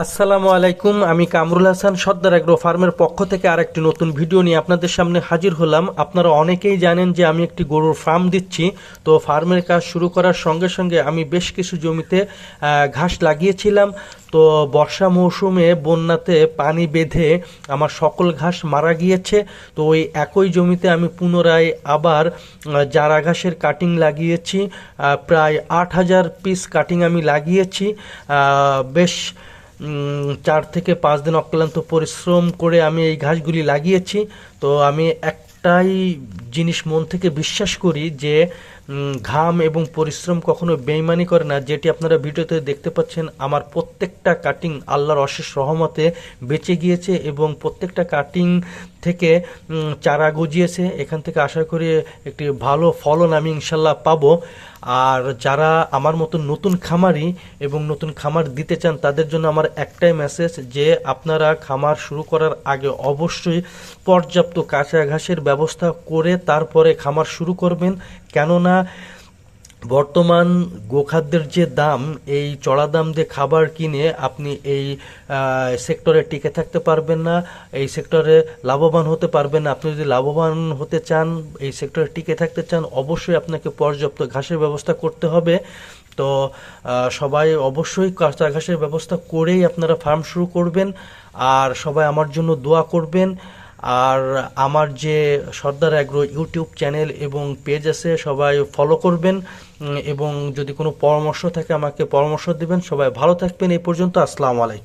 আসসালামু আলাইকুম, আমি কামরুল হাসান, সর্দার এগ্রো ফার্মের পক্ষ থেকে আরেকটি নতুন ভিডিও নিয়ে আপনাদের সামনে হাজির হলাম। আপনারা অনেকেই জানেন যে আমি একটি গরুর ফার্ম দিচ্ছি। তো ফার্মের কাজ শুরু করার সঙ্গে সঙ্গে আমি বেশ কিছু জমিতে ঘাস লাগিয়েছিলাম। তো বর্ষা মৌসুমে বন্যাতে পানি বেঁধে আমার সকল ঘাস মারা গিয়েছে। তো ওই একই জমিতে আমি পুনরায় আবার জারা ঘাসের কাটিং লাগিয়েছি। প্রায় আট হাজার পিস কাটিং আমি লাগিয়েছি। বেশ চার থেকে পাঁচ দিন অক্লান্ত পরিশ্রম করে আমি এই ঘাসগুলি লাগিয়েছি। তো আমি একটাই জিনিস মন থেকে বিশ্বাস করি যে ঘাম এবং পরিশ্রম কখনো বেইমানি করে না, যেটি আপনারা ভিডিওতে দেখতে পাচ্ছেন। আমার প্রত্যেকটা কাটিং আল্লাহর অশেষ রহমতে বেঁচে গিয়েছে এবং প্রত্যেকটা কাটিং থেকে চারা গজিয়েছে। এখান থেকে আশা করি একটি ভালো ফলন আমি ইনশাল্লাহ পাবো। আর যারা আমার মতো নতুন খামারি এবং নতুন খামার দিতে চান, তাদের জন্য আমার একটাই মেসেজ যে, আপনারা খামার শুরু করার আগে অবশ্যই পর্যাপ্ত কাঁচা ঘাসের ব্যবস্থা করে তারপরে খামার শুরু করবেন। কেননা বর্তমান গোখাদ্যের যে দাম, এই চড়া দাম দিয়ে খাবার কিনে আপনি এই সেক্টরে টিকে থাকতে পারবেন না, এই সেক্টরে লাভবান হতে পারবেন না। আপনি যদি লাভবান হতে চান, এই সেক্টরে টিকে থাকতে চান, অবশ্যই আপনাকে পর্যাপ্ত ঘাসের ব্যবস্থা করতে হবে। তো সবাই অবশ্যই কাঁচা ঘাসের ব্যবস্থা করেই আপনারা ফার্ম শুরু করবেন। আর সবাই আমার জন্য দোয়া করবেন। আর আমার যে সর্দার অ্যাগ্রো ইউটিউব চ্যানেল এবং পেজ আছে, সবাই ফলো করবেন এবং যদি কোনো পরামর্শ থাকে আমাকে পরামর্শ দেবেন। সবাই ভালো থাকবেন। এই পর্যন্ত, আসসালামু আলাইকুম।